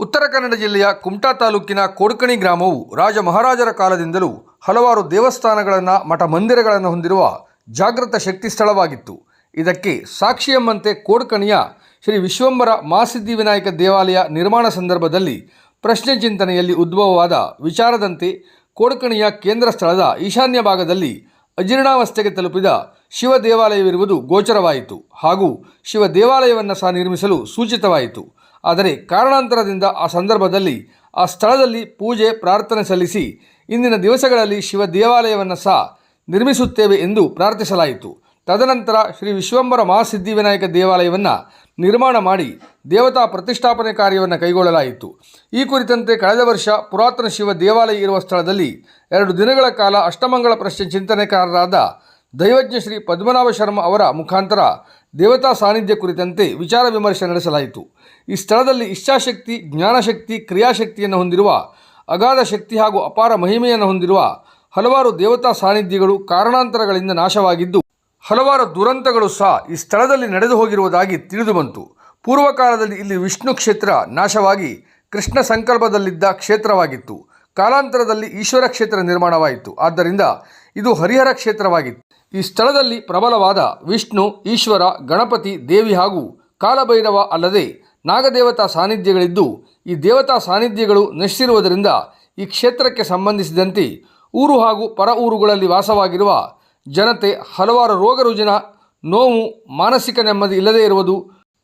ಉತ್ತರ ಕನ್ನಡ ಜಿಲ್ಲೆಯ ಕುಮಟಾ ತಾಲೂಕಿನ ಕೋಡ್ಕಣಿ ಗ್ರಾಮವು ರಾಜ ಮಹಾರಾಜರ ಕಾಲದಿಂದಲೂ ಹಲವಾರು ದೇವಸ್ಥಾನಗಳನ್ನು, ಮಠ ಮಂದಿರಗಳನ್ನು ಹೊಂದಿರುವ ಜಾಗೃತ ಶಕ್ತಿ ಸ್ಥಳವಾಗಿತ್ತು. ಇದಕ್ಕೆ ಸಾಕ್ಷಿ ಎಂಬಂತೆ ಕೋಡ್ಕಣಿಯ ಶ್ರೀ ವಿಶ್ವಂಬರ ಮಾಸಿದ್ಧಿ ವಿನಾಯಕ ದೇವಾಲಯ ನಿರ್ಮಾಣ ಸಂದರ್ಭದಲ್ಲಿ ಪ್ರಶ್ನೆ ಚಿಂತನೆಯಲ್ಲಿ ಉದ್ಭವವಾದ ವಿಚಾರದಂತೆ ಕೋಡ್ಕಣಿಯ ಕೇಂದ್ರ ಸ್ಥಳದ ಈಶಾನ್ಯ ಭಾಗದಲ್ಲಿ ಅಜೀರ್ಣಾವಸ್ಥೆಗೆ ತಲುಪಿದ ಶಿವ ದೇವಾಲಯವಿರುವುದು ಗೋಚರವಾಯಿತು ಹಾಗೂ ಶಿವ ದೇವಾಲಯವನ್ನು ಸಹ ನಿರ್ಮಿಸಲು ಸೂಚಿತವಾಯಿತು. ಆದರೆ ಕಾರಣಾಂತರದಿಂದ ಆ ಸಂದರ್ಭದಲ್ಲಿ ಆ ಸ್ಥಳದಲ್ಲಿ ಪೂಜೆ, ಪ್ರಾರ್ಥನೆ ಸಲ್ಲಿಸಿ ಇಂದಿನ ದಿವಸಗಳಲ್ಲಿ ಶಿವ ದೇವಾಲಯವನ್ನು ಸಹ ನಿರ್ಮಿಸುತ್ತೇವೆ ಎಂದು ಪ್ರಾರ್ಥಿಸಲಾಯಿತು. ತದನಂತರ ಶ್ರೀ ವಿಶ್ವಂಬರ ಮಹಾಸಿದ್ಧಿವಿನಾಯಕ ದೇವಾಲಯವನ್ನು ನಿರ್ಮಾಣ ಮಾಡಿ ದೇವತಾ ಪ್ರತಿಷ್ಠಾಪನೆ ಕಾರ್ಯವನ್ನು ಕೈಗೊಳ್ಳಲಾಯಿತು. ಈ ಕುರಿತಂತೆ ಕಳೆದ ವರ್ಷ ಪುರಾತನ ಶಿವ ದೇವಾಲಯ ಇರುವ ಸ್ಥಳದಲ್ಲಿ ಎರಡು ದಿನಗಳ ಕಾಲ ಅಷ್ಟಮಂಗಳ ಪ್ರಶ್ನೆ ಚಿಂತನೆಕಾರರಾದ ದೈವಜ್ಞ ಶ್ರೀ ಪದ್ಮನಾಭ ಶರ್ಮ ಅವರ ಮುಖಾಂತರ ದೇವತಾ ಸಾನ್ನಿಧ್ಯ ಕುರಿತಂತೆ ವಿಚಾರ ವಿಮರ್ಶೆ ನಡೆಸಲಾಯಿತು. ಈ ಸ್ಥಳದಲ್ಲಿ ಇಚ್ಛಾಶಕ್ತಿ, ಜ್ಞಾನಶಕ್ತಿ, ಕ್ರಿಯಾಶಕ್ತಿಯನ್ನು ಹೊಂದಿರುವ, ಅಗಾಧ ಶಕ್ತಿ ಹಾಗೂ ಅಪಾರ ಮಹಿಮೆಯನ್ನು ಹೊಂದಿರುವ ಹಲವಾರು ದೇವತಾ ಸಾನ್ನಿಧ್ಯಗಳು ಕಾರಣಾಂತರಗಳಿಂದ ನಾಶವಾಗಿದ್ದು, ಹಲವಾರು ದುರಂತಗಳು ಸಹ ಈ ಸ್ಥಳದಲ್ಲಿ ನಡೆದು ಹೋಗಿರುವುದಾಗಿ ತಿಳಿದುಬಂತು ಪೂರ್ವಕಾಲದಲ್ಲಿ ಇಲ್ಲಿ ವಿಷ್ಣು ಕ್ಷೇತ್ರ ನಾಶವಾಗಿ ಕೃಷ್ಣ ಸಂಕಲ್ಪದಲ್ಲಿದ್ದ ಕ್ಷೇತ್ರವಾಗಿತ್ತು. ಕಾಲಾಂತರದಲ್ಲಿ ಈಶ್ವರ ಕ್ಷೇತ್ರ ನಿರ್ಮಾಣವಾಯಿತು. ಆದ್ದರಿಂದ ಇದು ಹರಿಹರ ಕ್ಷೇತ್ರವಾಗಿತ್ತು. ಈ ಸ್ಥಳದಲ್ಲಿ ಪ್ರಬಲವಾದ ವಿಷ್ಣು, ಈಶ್ವರ, ಗಣಪತಿ, ದೇವಿ ಹಾಗೂ ಕಾಲಭೈರವ ಅಲ್ಲದೆ ನಾಗದೇವತಾ ಸಾನ್ನಿಧ್ಯಗಳಿದ್ದು, ಈ ದೇವತಾ ಸಾನ್ನಿಧ್ಯಗಳು ನಶಿಸಿರುವುದರಿಂದ ಈ ಕ್ಷೇತ್ರಕ್ಕೆ ಸಂಬಂಧಿಸಿದಂತೆ ಊರು ಹಾಗೂ ಪರ ಊರುಗಳಲ್ಲಿ ವಾಸವಾಗಿರುವ ಜನತೆ ಹಲವಾರು ರೋಗ ರುಜಿನ ನೋವು, ಮಾನಸಿಕ ನೆಮ್ಮದಿ ಇಲ್ಲದೇ ಇರುವುದು,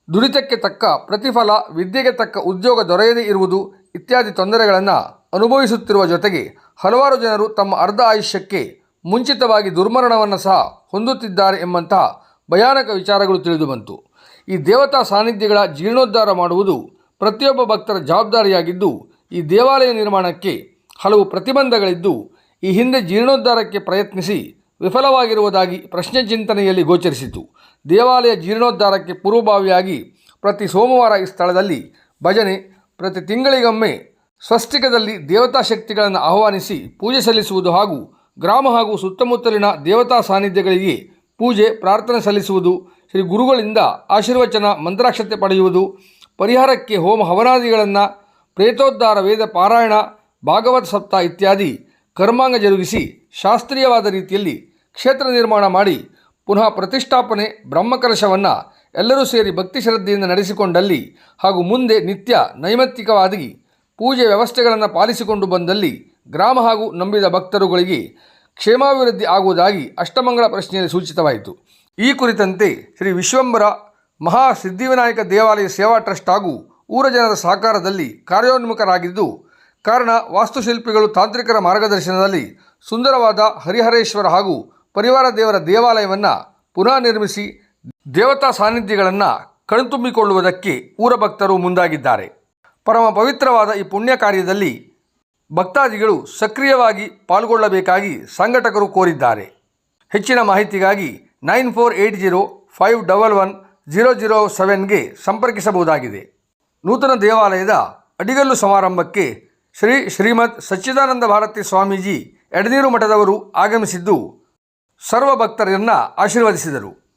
ದುಡಿತಕ್ಕೆ ತಕ್ಕ ಪ್ರತಿಫಲ, ವಿದ್ಯೆಗೆ ತಕ್ಕ ಉದ್ಯೋಗ ದೊರೆಯದೇ ಇರುವುದು ಇತ್ಯಾದಿ ತೊಂದರೆಗಳನ್ನು ಅನುಭವಿಸುತ್ತಿರುವ ಜೊತೆಗೆ ಹಲವಾರು ಜನರು ತಮ್ಮ ಅರ್ಧ ಆಯುಷ್ಯಕ್ಕೆ ಮುಂಚಿತವಾಗಿ ದುರ್ಮರಣವನ್ನು ಸಹ ಹೊಂದುತ್ತಿದ್ದಾರೆ ಎಂಬಂತಹ ಭಯಾನಕ ವಿಚಾರಗಳು ತಿಳಿದುಬಂತು ಈ ದೇವತಾ ಸಾನ್ನಿಧ್ಯಗಳ ಜೀರ್ಣೋದ್ಧಾರ ಮಾಡುವುದು ಪ್ರತಿಯೊಬ್ಬ ಭಕ್ತರ ಜವಾಬ್ದಾರಿಯಾಗಿದ್ದು, ಈ ದೇವಾಲಯ ನಿರ್ಮಾಣಕ್ಕೆ ಹಲವು ಪ್ರತಿಬಂಧಗಳಿದ್ದು, ಈ ಹಿಂದೆ ಜೀರ್ಣೋದ್ಧಾರಕ್ಕೆ ಪ್ರಯತ್ನಿಸಿ ವಿಫಲವಾಗಿರುವುದಾಗಿ ಪ್ರಶ್ನೆ ಚಿಂತನೆಯಲ್ಲಿ ಗೋಚರಿಸಿತು. ದೇವಾಲಯ ಜೀರ್ಣೋದ್ಧಾರಕ್ಕೆ ಪೂರ್ವಭಾವಿಯಾಗಿ ಪ್ರತಿ ಸೋಮವಾರ ಈ ಸ್ಥಳದಲ್ಲಿ ಭಜನೆ, ಪ್ರತಿ ತಿಂಗಳಿಗೊಮ್ಮೆ ಸ್ವಸ್ತಿಕದಲ್ಲಿ ದೇವತಾ ಶಕ್ತಿಗಳನ್ನು ಆಹ್ವಾನಿಸಿ ಪೂಜೆ ಸಲ್ಲಿಸುವುದು ಹಾಗೂ ಗ್ರಾಮ ಹಾಗೂ ಸುತ್ತಮುತ್ತಲಿನ ದೇವತಾ ಸಾನ್ನಿಧ್ಯಗಳಿಗೆ ಪೂಜೆ, ಪ್ರಾರ್ಥನೆ ಸಲ್ಲಿಸುವುದು, ಶ್ರೀ ಗುರುಗಳಿಂದ ಆಶೀರ್ವಚನ, ಮಂತ್ರಾಕ್ಷತೆ ಪಡೆಯುವುದು, ಪರಿಹಾರಕ್ಕೆ ಹೋಮ ಹವನಾದಿಗಳನ್ನು, ಪ್ರೇತೋದ್ಧಾರ, ವೇದ ಪಾರಾಯಣ, ಭಾಗವತ ಸಪ್ತ ಇತ್ಯಾದಿ ಕರ್ಮಾಂಗ ಜರುಗಿಸಿ ಶಾಸ್ತ್ರೀಯವಾದ ರೀತಿಯಲ್ಲಿ ಕ್ಷೇತ್ರ ನಿರ್ಮಾಣ ಮಾಡಿ ಪುನಃ ಪ್ರತಿಷ್ಠಾಪನೆ, ಬ್ರಹ್ಮಕಲಶವನ್ನು ಎಲ್ಲರೂ ಸೇರಿ ಭಕ್ತಿ ಶ್ರದ್ಧೆಯಿಂದ ನಡೆಸಿಕೊಂಡಲ್ಲಿ ಹಾಗೂ ಮುಂದೆ ನಿತ್ಯ ನೈಮತ್ತಿಕವಾಗಿ ಪೂಜೆ ವ್ಯವಸ್ಥೆಗಳನ್ನು ಪಾಲಿಸಿಕೊಂಡು ಬಂದಲ್ಲಿ ಗ್ರಾಮ ಹಾಗೂ ನಂಬಿದ ಭಕ್ತರುಗಳಿಗೆ ಕ್ಷೇಮಾಭಿವೃದ್ಧಿ ಆಗುವುದಾಗಿ ಅಷ್ಟಮಂಗಳ ಪ್ರಶ್ನೆಯಲ್ಲಿ ಸೂಚಿತವಾಯಿತು. ಈ ಕುರಿತಂತೆ ಶ್ರೀ ವಿಶ್ವಂಬರ ಮಹಾ ಸಿದ್ಧಿವಿನಾಯಕ ದೇವಾಲಯ ಸೇವಾ ಟ್ರಸ್ಟ್ ಹಾಗೂ ಊರ ಜನರ ಸಹಕಾರದಲ್ಲಿ ಕಾರ್ಯೋನ್ಮುಖರಾಗಿದ್ದು, ಕಾರಣ ವಾಸ್ತುಶಿಲ್ಪಿಗಳು ತಾಂತ್ರಿಕರ ಮಾರ್ಗದರ್ಶನದಲ್ಲಿ ಸುಂದರವಾದ ಹರಿಹರೇಶ್ವರ ಹಾಗೂ ಪರಿವಾರ ದೇವರ ದೇವಾಲಯವನ್ನು ಪುನಃ ನಿರ್ಮಿಸಿ ದೇವತಾ ಸಾನ್ನಿಧ್ಯಗಳನ್ನು ಕಣ್ತುಂಬಿಕೊಳ್ಳುವುದಕ್ಕೆ ಊರ ಭಕ್ತರು ಮುಂದಾಗಿದ್ದಾರೆ. ಪರಮ ಪವಿತ್ರವಾದ ಈ ಪುಣ್ಯ ಕಾರ್ಯದಲ್ಲಿ ಭಕ್ತಾದಿಗಳು ಸಕ್ರಿಯವಾಗಿ ಪಾಲ್ಗೊಳ್ಳಬೇಕಾಗಿ ಸಂಘಟಕರು ಕೋರಿದ್ದಾರೆ. ಹೆಚ್ಚಿನ ಮಾಹಿತಿಗಾಗಿ nine four eight zero five double one zero zero ಸೆವೆನ್ಗೆ ಸಂಪರ್ಕಿಸಬಹುದಾಗಿದೆ. ನೂತನ ದೇವಾಲಯದ ಅಡಿಗಲ್ಲು ಸಮಾರಂಭಕ್ಕೆ ಶ್ರೀ ಶ್ರೀಮದ್ ಸಚ್ಚಿದಾನಂದ ಭಾರತಿ ಸ್ವಾಮೀಜಿ ಎಡನೀರು ಮಠದವರು ಆಗಮಿಸಿದ್ದು ಸರ್ವ ಭಕ್ತರನ್ನು ಆಶೀರ್ವದಿಸಿದರು.